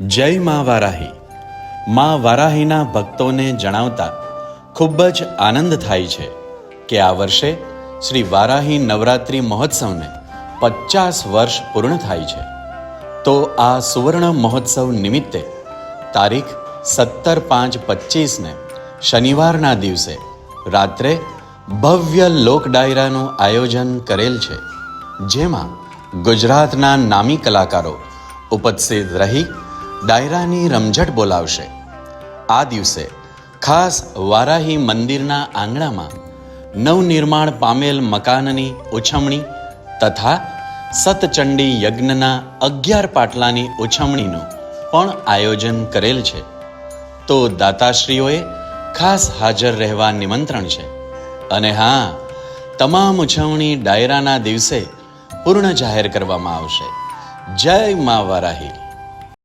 જય મા વારાહી. મા વારાહીના ભક્તોને જણાવતા ખૂબ જ આનંદ થાય છે કે આ વર્ષે શ્રી વારાહી નવરાત્રિ મહોત્સવને પચાસ વર્ષ પૂર્ણ થાય છે. તો આ સુવર્ણ મહોત્સવ નિમિત્તે તારીખ સત્તર પાંચ પચીસને શનિવારના દિવસે રાત્રે ભવ્ય લોક ડાયરાનું આયોજન કરેલ છે, જેમાં ગુજરાતના નામી કલાકારો ઉપસ્થિત રહી ડાયરાની રમઝટ બોલાવશે. આ દિવસે ખાસ વારાહી મંદિરના આંગણામાં નવનિર્માણ પામેલ મકાનની ઉછમણી તથા સતચંડી યજ્ઞના અગિયાર પાટલાની ઉછમણીનું પણ આયોજન કરેલ છે. તો દાતાશ્રીઓએ ખાસ હાજર રહેવા નિમંત્રણ છે. અને હા, તમામ ઉછવણી ડાયરાના દિવસે પૂર્ણ જાહેર કરવામાં આવશે. જય મા વારાહી.